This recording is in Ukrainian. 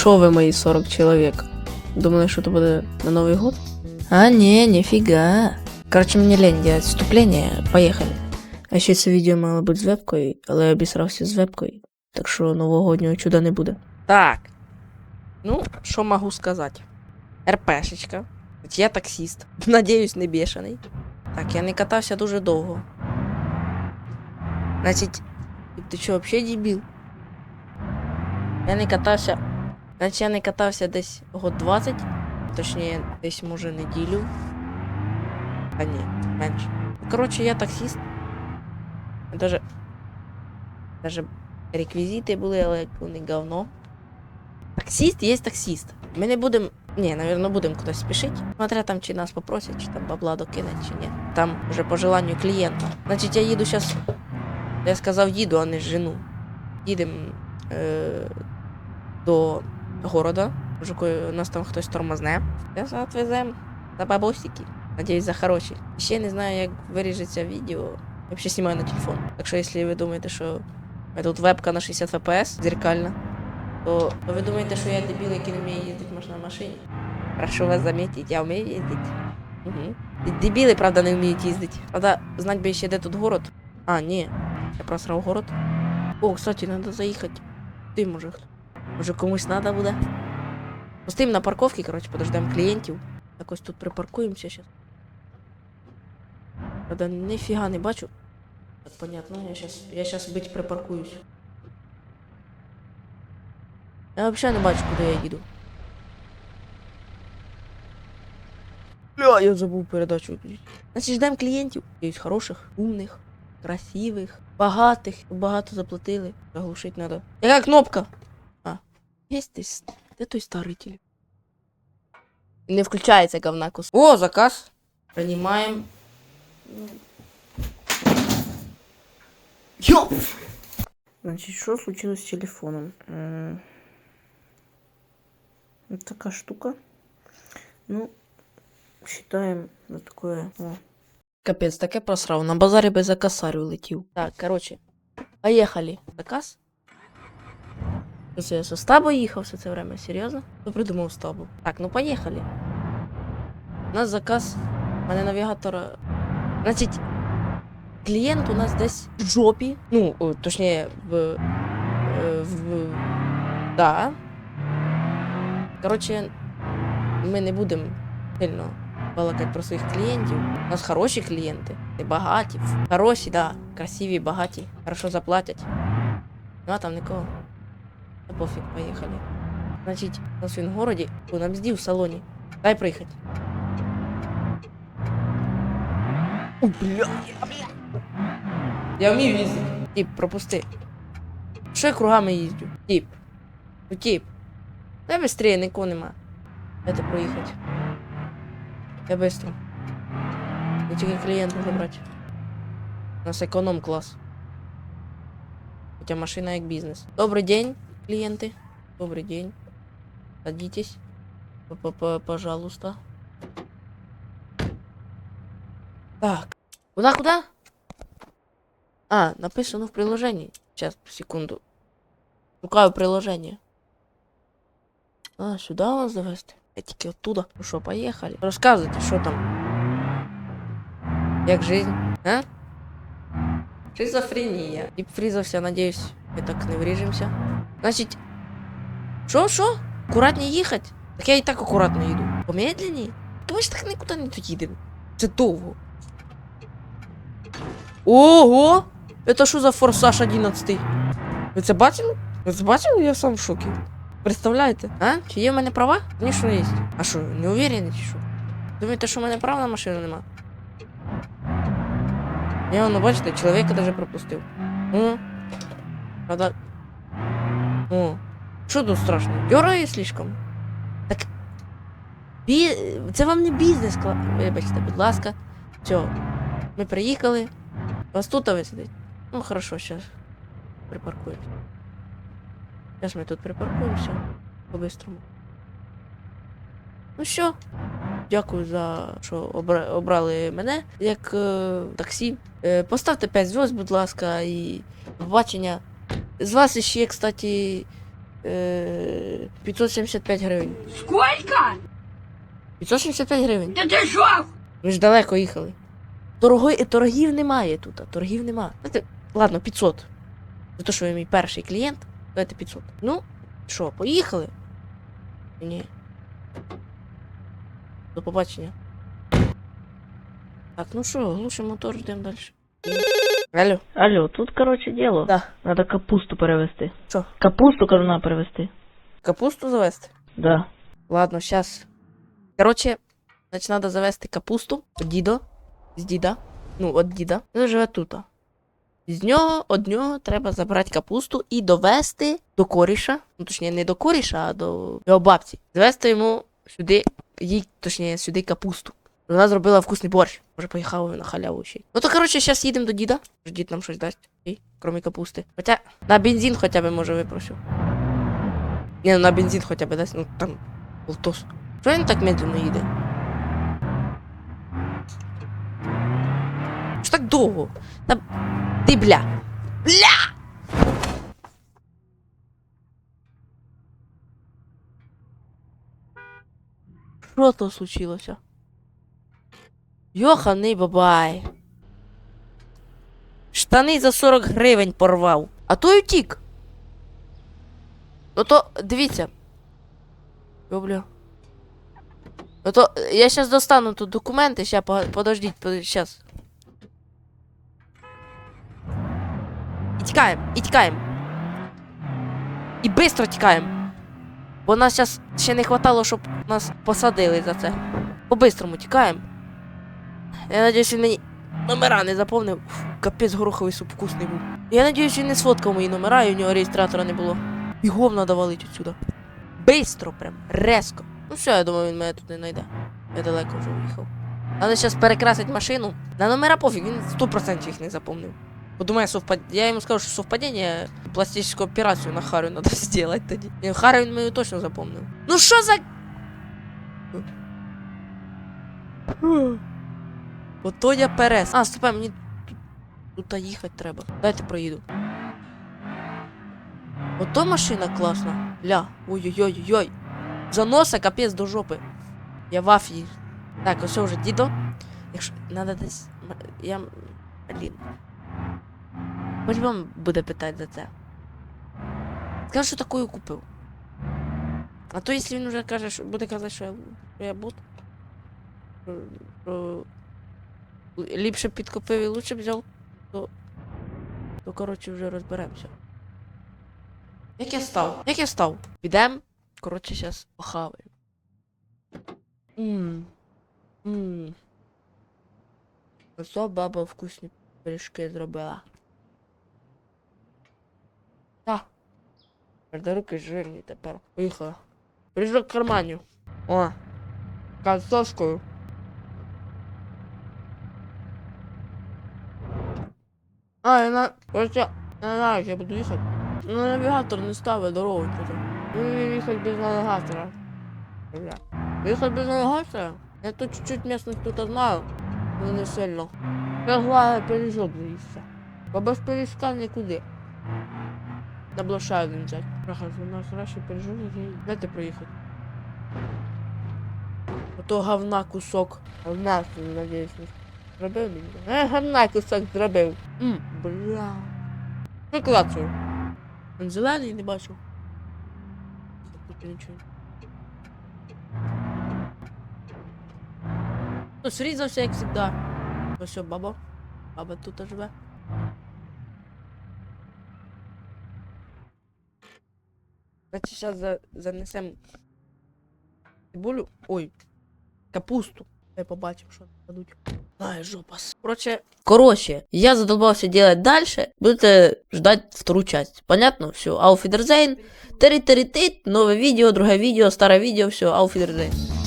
Шо ви мої 40 чоловік? Думали, що то буде на Новий год? А, ні, ніфіга. Короче, мені лень делать вступлення, поїхали. А ще це відео мало бути з вебкою, але я обісрався з вебкою, так що новогоднього чуда не буде. Так. Ну, що можу сказати? РПшечка. Я таксист. Надіюсь, не бешений. Так, я не катався дуже довго. Значить, ти що, взагалі дебіл? Я не катався. Значить, я не катався десь год 20, точніше, десь може неділю. А ні, менше. Коротше, я таксист. Даже. Даже реквізити були, але вони говно. Таксист є таксист. Ми не будемо. Ні, напевно, будемо кудись спішити. Смотря там, чи нас попросять, чи там бабла докинуть, чи ні. Там вже по желанню клієнта. Значить, я їду зараз. Я сказав їду, а не жену. Їдемо е, до города. Ко- нас там хтось тормозне. Я отвезем за бабосики. Надіюсь, за хороші. Ще не знаю, як виріжеться відео. Я взагалі знімаю на телефон. Так що, якщо ви думаєте, що тут вебка на 60 фпс зеркальна, то, ви думаєте, що я дебіл, який не вміє їздити на машині. Прошу вас замітити, я вмію їздити. Угу. Дебіли, правда, не вміють їздити. Правда, знать би ще де тут город. А, ні. Я просрав город. О, кстати, треба заїхати. Ти, може, хто? Може комусь треба буде? Постоїмо на парковці, коротше, подождемо клієнтів. Якось тут припаркуємося зараз. Правда, ніфіга не бачу. Так, понятно, я сейчас, я сейчас быть припаркуюсь. Я вообще не бачу, куди я їду. Бля, я забув передачу. Значить, ждемо клієнтів. Є хороших, умних, красивих, багатих. Багато заплатили. Заглушить треба. Яка кнопка? А. Є десь. Де той старий телефон? Не включається говна кус. О, заказ. Принимаем. Ёп! Значит, что случилось с телефоном? М, Вот такая штука. Ну, считаем за такое. О. Капец, таке просрав. На базарі без закасарю летів. Так, короче. Поехали. Заказ? Це я со стабу їхав все це время, серйозно? Хто придумав стабу? Так, ну поїхали. У нас заказ. У мене навігатора. Значить, клієнт у нас десь в жопі. Ну, о, точніше, в. е, в. Да. Коротше, ми не будемо сильно балакати про своїх клієнтів. У нас хороші клієнти, багаті. Хороші, да, красиві, багаті, хорошо заплатять. Ну а там нікого. У нас він в городі, у нам здів в салоні. Дай приїхати. О, бля, бля. Я вмію їздити. Тіп, пропусти. Що я кругами їздю? Тіп. Ну, тіп. Дай быстрее, нікого нема. Дайте проїхати. Я быстро. Не тільки клієнта забрати. У нас економ клас. Хоча машина як бізнес. Добрий день, клієнти. Добрий день. Садитесь. П-п-п- Пожалуйста. Так. Куда, куда? А, написано в приложении. Сейчас, секунду. Шукаю приложение. А, сюда вас завести? Я тільки оттуда. Ну що, поїхали. Розказуйте, що там. Як жизнь, а? Шизофренія. Тип фрізався, надіюсь, ми так не вріжемося. Значить. Що, що? Акуратні їхати? Так я і так акуратно їду. Помедленні? То ми ж так нікуди не доїдемо. Це довго. Ого! Это що за форсаж 11? Ви це бачили? Ви це бачили? Я сам в шокі. Представляєте? А? Чи є в мене права? Звісно, є. А що, не уверені чи що? Думаєте, що в мене прав на машину нема? Я воно, бачите, чоловіка даже пропустив. Правда. О. Що тут страшно? Дьорає слишком. Так. Бі... Це вам не бізнес, кла- вибачте, будь ласка. Все. Ми приїхали. Вас тут а. Ну, хорошо, сейчас припаркуемся. Сейчас ми тут припаркуємося по-бистрому. Ну що, дякую за що обрали мене як е, таксі. Е, поставте 5 зв'язок, будь ласка, і побачення. З вас іще, кстати, Е, 575 гривень. Сколько? 575 гривень. Да ты шо? Ви ж далеко їхали. Торги, торгів немає тут, а торгів нема. Знаєте, ладно, 500. За те, що ви мій перший клієнт, давайте 500. Ну, що, поїхали? Ні. До побачення. Так, ну що, глушимо мотор, йдемо далі. Алло. Алло, тут, короче, дело. Да. Надо капусту перевести. Що? Капусту, кажу, надо перевести. Капусту завести? Да. Ладно, сейчас. Короче, значить, треба завести капусту дідо. З діда. Ну, від діда. Він живе тут. З нього, від нього треба забрати капусту і довести до коріша. Ну, точніше, не до коріша, а до його бабці. Завести йому сюди, їй, точніше, сюди капусту. Вона зробила вкусний борщ. Може, поїхав на халяву ще. Ну то коротше, зараз їдемо до діда. Дід нам щось дасть. Крім капусти. Хоча на бензин хоча б може випросив. Ні, ну на бензин хоча б дасть, ну там полтос. Чого він так медленно їде? Що так довго? Та... Ти бля. Бля! Що то случилося? Йоханий бабай. Штани за 40 гривень порвав. А той утік. Ну то дивіться. Люблю. Ну то я сейчас достану тут документи, ща подождіть, подождіть. І тікаємо, і тікаємо. І быстро тікаємо. Бо нас зараз ще не хватало, щоб нас посадили за це. По-бистрому тікаємо. Я надіюсь, він мені номера не заповнив. Фу, капець гороховий суп вкусний був. Я надіюсь, він не сфоткав мої номера, і у нього реєстратора не було. Бігом надо валить отсюда. Бистро прям, резко. Ну все, я думаю, він мене тут не знайде. Я далеко вже уїхав. Але зараз перекрасить машину. На номера пофіг, він 100% їх не запомнив. Подумає, совпад... Я йому скажу, що совпадіння, пластичну операцію на Харю треба зробити тоді. Ні, Харю він мені точно запомнив. Ну що за. Ото я перес. А, стопе, мені тут, тут їхати треба. Дайте проїду. Ото машина класна. Ля. Ой-ой-ой-ой. Заноса капець до жопи. Я в афії. Так, ось вже дідо. Якщо надо десь. Я. Блін. Вам буде питати за це. Скажи, що такою купив. А то якщо він вже каже, що буде казати, що я, що я бот. Що, що ліпше підкупив і лучше взяв, то. То коротше вже розберемося. Як я став? Як я став? Підем. Коротше, зараз похаваємо. Ммм. Ммм. Ось баба вкусні пиріжки зробила. Так. Тепер руки жирні тепер. Поїхала. Пиріжок в кармані. О. Картошкою. А, я на... Короче, я знаю, я буду їхати. Ну, навігатор не ставить дорогу тут. Ну, їхати без навігатора. Бля. Їхати без навігатора? Я тут чуть-чуть местность тут знаю, но не сильно. Я главное пиріжок заїсти. Бо без пиріжка нікуди. Наблошаю не взяти. Трохи у нас краще який... Дайте проїхати. Ото говна кусок. Говна, надіюсь, не зробив мені. Е, говна кусок зробив. М, бля. Що клацаю? Він зелений не. Тут нічого. Ну, срізався, як завжди. Ось що, баба. Баба тут живе. Значить, зараз за... занесемо цибулю. Ой, капусту. Я побачив, що дадуть. Ай, жопа. Короче, короче, я задолбался делать дальше. Будете ждать вторую часть. Понятно? Все. Ауфидерзейн. Тери-тери-тит. Новое видео, другое видео, старое видео. Все. Ауфидерзейн.